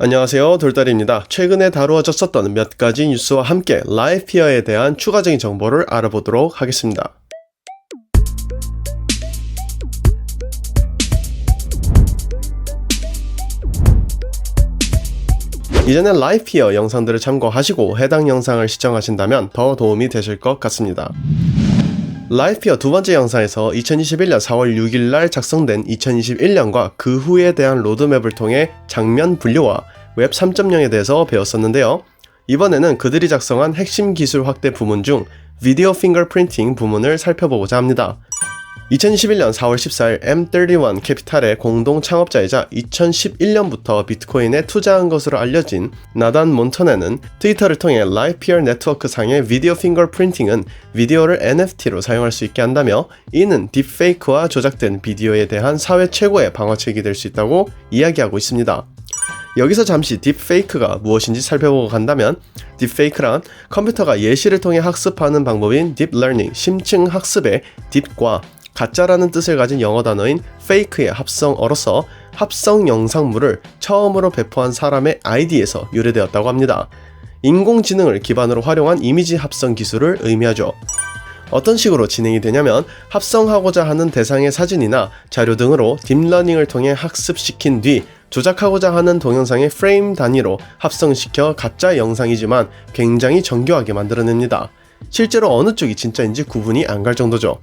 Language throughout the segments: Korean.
안녕하세요. 돌다리입니다. 최근에 다루어졌었던 몇 가지 뉴스와 함께 라이피어에 대한 추가적인 정보를 알아보도록 하겠습니다. 이전에 라이피어 영상들을 참고하시고 해당 영상을 시청하신다면 더 도움이 되실 것 같습니다. 라이피어 두 번째 영상에서 2021년 4월 6일 날 작성된 2021년과 그 후에 대한 로드맵을 통해 장면 분류와 웹 3.0에 대해서 배웠었는데요. 이번에는 그들이 작성한 핵심 기술 확대 부문 중 비디오 핑거 프린팅 부문을 살펴보고자 합니다. 2021년 4월 14일 M31 캐피탈의 공동 창업자이자 2011년부터 비트코인에 투자한 것으로 알려진 나단 몬터네는 트위터를 통해 라이피어 네트워크 상의 비디오 핑거 프린팅은 비디오를 NFT로 사용할 수 있게 한다며 이는 딥페이크와 조작된 비디오에 대한 사회 최고의 방어책이 될 수 있다고 이야기하고 있습니다. 여기서 잠시 딥페이크가 무엇인지 살펴보고 간다면 딥페이크란 컴퓨터가 예시를 통해 학습하는 방법인 딥러닝, 심층 학습의 딥과 가짜라는 뜻을 가진 영어 단어인 fake의 합성어로서 합성 영상물을 처음으로 배포한 사람의 아이디에서 유래되었다고 합니다. 인공지능을 기반으로 활용한 이미지 합성 기술을 의미하죠. 어떤 식으로 진행이 되냐면 합성하고자 하는 대상의 사진이나 자료 등으로 딥러닝을 통해 학습시킨 뒤 조작하고자 하는 동영상의 프레임 단위로 합성시켜 가짜 영상이지만 굉장히 정교하게 만들어냅니다. 실제로 어느 쪽이 진짜인지 구분이 안 갈 정도죠.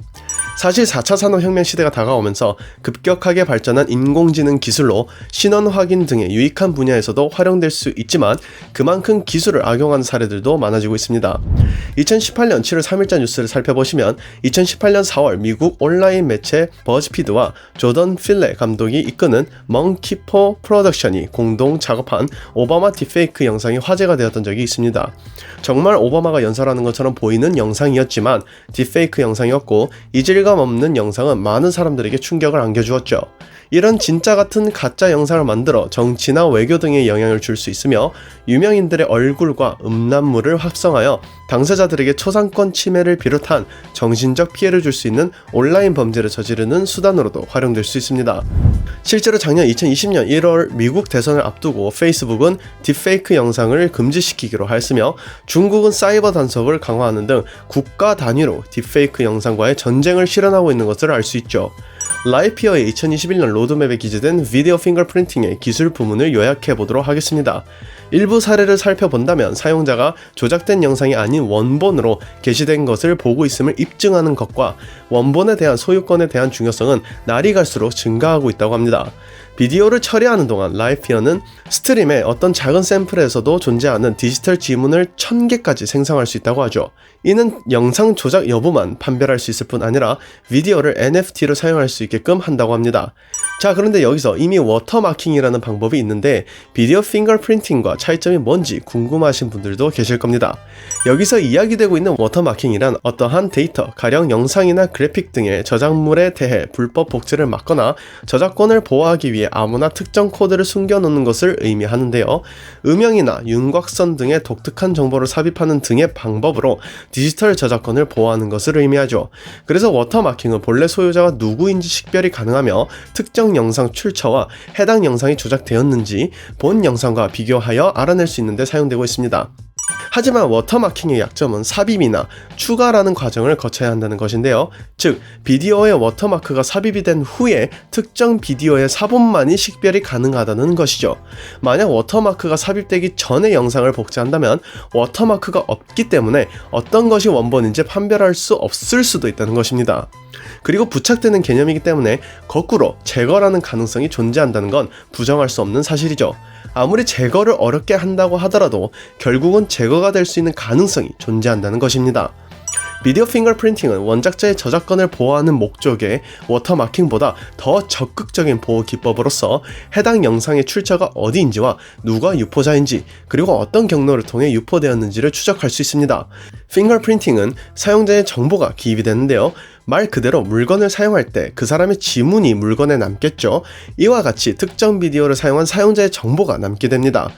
사실 4차 산업혁명 시대가 다가오면서 급격하게 발전한 인공지능 기술로 신원 확인 등의 유익한 분야에서도 활용될 수 있지만 그만큼 기술을 악용하는 사례들도 많아지고 있습니다. 2018년 7월 3일자 뉴스를 살펴보시면 2018년 4월 미국 온라인 매체 버즈피드와 조던 필레 감독이 이끄는 멍키포 프로덕션이 공동 작업한 오바마 딥페이크 영상이 화제가 되었던 적이 있습니다. 정말 오바마가 연설하는 것처럼 보이는 영상이었지만 딥페이크 영상이었고 이질감 없는 영상은 많은 사람들에게 충격을 안겨주었죠. 이런 진짜 같은 가짜 영상을 만들어 정치나 외교 등에 영향을 줄 수 있으며 유명인들의 얼굴과 음란물을 합성하여 당사자들에게 초상권 침해를 비롯한 정신적 피해를 줄 수 있는 온라인 범죄를 저지르는 수단으로도 활용될 수 있습니다. 실제로 작년 2020년 1월 미국 대선을 앞두고 페이스북은 딥페이크 영상을 금지시키기로 하였으며 중국은 사이버 단속을 강화하는 등 국가 단위로 딥페이크 영상과의 전쟁을 실현하고 있는 것을 알 수 있죠. 라이피어의 2021년 로드맵에 기재된 비디오 핑거 프린팅의 기술 부문을 요약해 보도록 하겠습니다. 일부 사례를 살펴본다면 사용자가 조작된 영상이 아닌 원본으로 게시된 것을 보고 있음을 입증하는 것과 원본에 대한 소유권에 대한 중요성은 날이 갈수록 증가하고 있다고 합니다. 비디오를 처리하는 동안 라이피어는 스트림의 어떤 작은 샘플에서도 존재하는 디지털 지문을 1000개까지 생성할 수 있다고 하죠. 이는 영상 조작 여부만 판별할 수 있을 뿐 아니라 비디오를 NFT로 사용할 수 있게끔 한다고 합니다. 자, 그런데 여기서 이미 워터마킹이라는 방법이 있는데 비디오 핑거프린팅과 차이점이 뭔지 궁금하신 분들도 계실 겁니다. 여기서 이야기되고 있는 워터마킹이란 어떠한 데이터, 가령 영상이나 그래픽 등의 저작물에 대해 불법 복제를 막거나 저작권을 보호하기 위해 아무나 특정 코드를 숨겨놓는 것을 의미하는데요. 음영이나 윤곽선 등의 독특한 정보를 삽입하는 등의 방법으로 디지털 저작권을 보호하는 것을 의미하죠. 그래서 워터마킹은 본래 소유자가 누구인지 식별이 가능하며 특정 영상 출처와 해당 영상이 조작되었는지 본 영상과 비교하여 알아낼 수 있는데 사용되고 있습니다. 하지만 워터마킹의 약점은 삽입이나 추가라는 과정을 거쳐야 한다는 것인데요. 즉, 비디오에 워터마크가 삽입이 된 후에 특정 비디오의 사본만이 식별이 가능하다는 것이죠. 만약 워터마크가 삽입되기 전에 영상을 복제한다면 워터마크가 없기 때문에 어떤 것이 원본인지 판별할 수 없을 수도 있다는 것입니다. 그리고 부착되는 개념이기 때문에 거꾸로 제거라는 가능성이 존재한다는 건 부정할 수 없는 사실이죠. 아무리 제거를 어렵게 한다고 하더라도 결국은 제거가 될 수 있는 가능성이 존재한다는 것입니다. 비디오 핑거프린팅은 원작자의 저작권을 보호하는 목적의 워터마킹보다 더 적극적인 보호 기법으로서 해당 영상의 출처가 어디인지와 누가 유포자인지 그리고 어떤 경로를 통해 유포되었는지를 추적할 수 있습니다. 핑거프린팅은 사용자의 정보가 기입이 되는데요. 말 그대로 물건을 사용할 때 그 사람의 지문이 물건에 남겠죠. 이와 같이 특정 비디오를 사용한 사용자의 정보가 남게 됩니다.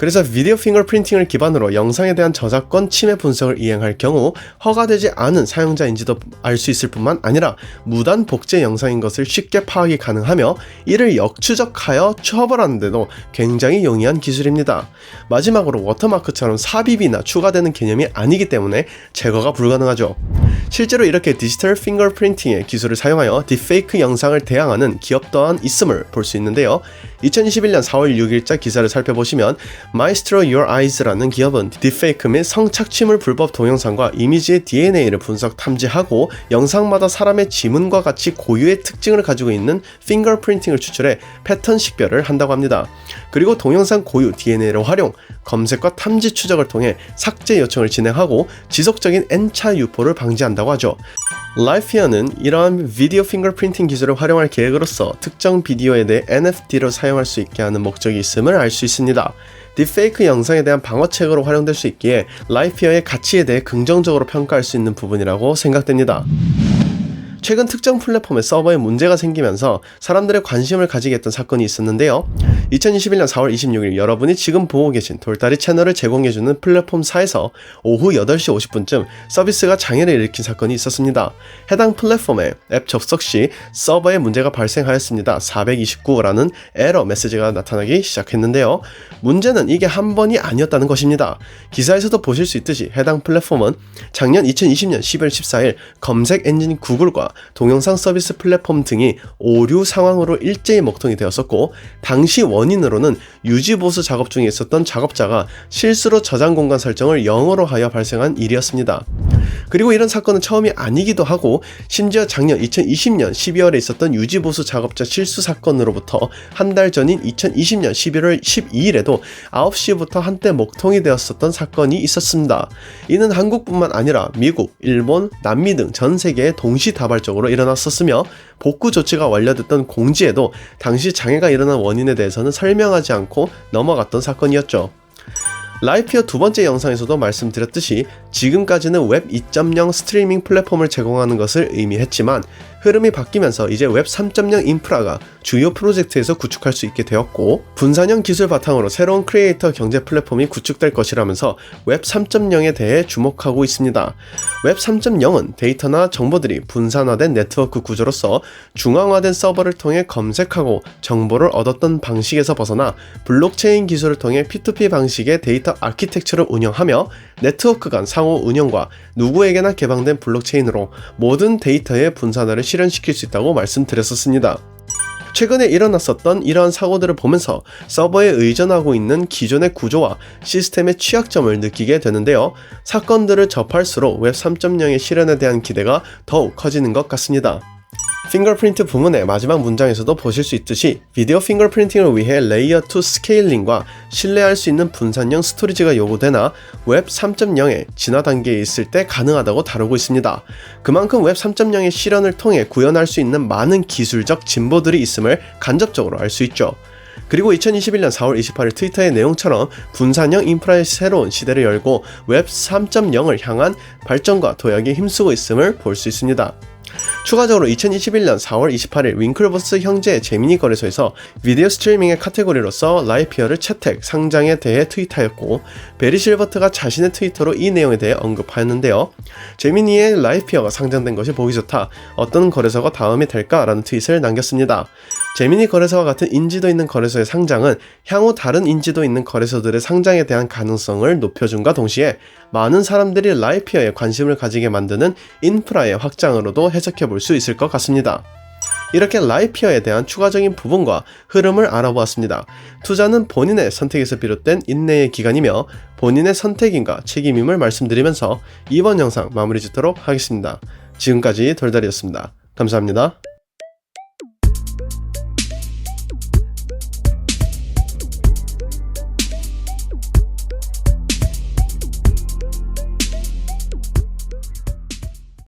그래서 비디오 핑거 프린팅을 기반으로 영상에 대한 저작권 침해 분석을 이행할 경우 허가되지 않은 사용자인지도 알 수 있을 뿐만 아니라 무단 복제 영상인 것을 쉽게 파악이 가능하며 이를 역추적하여 처벌하는데도 굉장히 용이한 기술입니다. 마지막으로 워터마크처럼 삽입이나 추가되는 개념이 아니기 때문에 제거가 불가능하죠. 실제로 이렇게 디지털 핑거 프린팅의 기술을 사용하여 딥페이크 영상을 대항하는 기업 또한 있음을 볼 수 있는데요. 2021년 4월 6일자 기사를 살펴보시면 Maestro Your Eyes라는 기업은 딥페이크 및 성착취물 불법 동영상과 이미지의 DNA를 분석 탐지하고 영상마다 사람의 지문과 같이 고유의 특징을 가지고 있는 핑거 프린팅을 추출해 패턴 식별을 한다고 합니다. 그리고 동영상 고유 DNA를 활용, 검색과 탐지 추적을 통해 삭제 요청을 진행하고 지속적인 N차 유포를 방지한다고 하죠. 라이피어는 이러한 비디오 핑거프린팅 기술을 활용할 계획으로서 특정 비디오에 대해 NFT로 사용할 수 있게 하는 목적이 있음을 알 수 있습니다. 딥페이크 영상에 대한 방어책으로 활용될 수 있기에 라이피어의 가치에 대해 긍정적으로 평가할 수 있는 부분이라고 생각됩니다. 최근 특정 플랫폼의 서버에 문제가 생기면서 사람들의 관심을 가지게 했던 사건이 있었는데요. 2021년 4월 26일 여러분이 지금 보고 계신 돌다리 채널을 제공해주는 플랫폼사에서 오후 8시 50분쯤 서비스가 장애를 일으킨 사건이 있었습니다. 해당 플랫폼에 앱 접속 시 서버에 문제가 발생하였습니다. 429라는 에러 메시지가 나타나기 시작했는데요. 문제는 이게 한 번이 아니었다는 것입니다. 기사에서도 보실 수 있듯이 해당 플랫폼은 작년 2020년 10월 14일 검색 엔진 구글과 동영상 서비스 플랫폼 등이 오류 상황으로 일제히 먹통이 되었었고 당시 원인으로는 유지 보수 작업 중에 있었던 작업자가 실수로 저장 공간 설정을 0으로 하여 발생한 일이었습니다. 그리고 이런 사건은 처음이 아니기도 하고 심지어 작년 2020년 12월에 있었던 유지보수 작업자 실수 사건으로부터 한 달 전인 2020년 11월 12일에도 9시부터 한때 먹통이 되었었던 사건이 있었습니다. 이는 한국뿐만 아니라 미국, 일본, 남미 등 전 세계에 동시다발적으로 일어났었으며 복구 조치가 완료됐던 공지에도 당시 장애가 일어난 원인에 대해서는 설명하지 않고 넘어갔던 사건이었죠. 라이피어 두 번째 영상에서도 말씀드렸듯이 지금까지는 웹 2.0 스트리밍 플랫폼을 제공하는 것을 의미했지만 흐름이 바뀌면서 이제 웹 3.0 인프라가 주요 프로젝트에서 구축할 수 있게 되었고 분산형 기술 바탕으로 새로운 크리에이터 경제 플랫폼이 구축될 것이라면서 웹 3.0에 대해 주목하고 있습니다. 웹 3.0은 데이터나 정보들이 분산화된 네트워크 구조로서 중앙화된 서버를 통해 검색하고 정보를 얻었던 방식에서 벗어나 블록체인 기술을 통해 P2P 방식의 데이터 아키텍처를 운영하며 네트워크 간 상호 운영과 누구에게나 개방된 블록체인으로 모든 데이터의 분산화를 실현시킬 수 있다고 말씀드렸었습니다. 최근에 일어났었던 이러한 사고들을 보면서 서버에 의존하고 있는 기존의 구조와 시스템의 취약점을 느끼게 되는데요. 사건들을 접할수록 웹 3.0의 실현에 대한 기대가 더욱 커지는 것 같습니다. 핑거프린트 부문의 마지막 문장에서도 보실 수 있듯이 비디오 핑거프린팅을 위해 레이어 2 스케일링과 신뢰할 수 있는 분산형 스토리지가 요구되나 웹 3.0의 진화 단계에 있을 때 가능하다고 다루고 있습니다. 그만큼 웹 3.0의 실현을 통해 구현할 수 있는 많은 기술적 진보들이 있음을 간접적으로 알 수 있죠. 그리고 2021년 4월 28일 트위터의 내용처럼 분산형 인프라의 새로운 시대를 열고 웹 3.0을 향한 발전과 도약에 힘쓰고 있음을 볼 수 있습니다. 추가적으로 2021년 4월 28일 윙클버스 형제 제미니 거래소에서 비디오 스트리밍의 카테고리로서 라이피어를 채택, 상장에 대해 트윗하였고 베리 실버트가 자신의 트위터로 이 내용에 대해 언급하였는데요. 제미니의 라이피어가 상장된 것이 보기 좋다. 어떤 거래소가 다음이 될까 라는 트윗을 남겼습니다. 제미니 거래소와 같은 인지도 있는 거래소의 상장은 향후 다른 인지도 있는 거래소들의 상장에 대한 가능성을 높여준과 동시에 많은 사람들이 라이피어에 관심을 가지게 만드는 인프라의 확장으로도 해석해 볼 수 있을 것 같습니다. 이렇게 라이피어에 대한 추가적인 부분과 흐름을 알아보았습니다. 투자는 본인의 선택에서 비롯된 인내의 기간이며 본인의 선택인가 책임임을 말씀드리면서 이번 영상 마무리 짓도록 하겠습니다. 지금까지 돌다리였습니다. 감사합니다.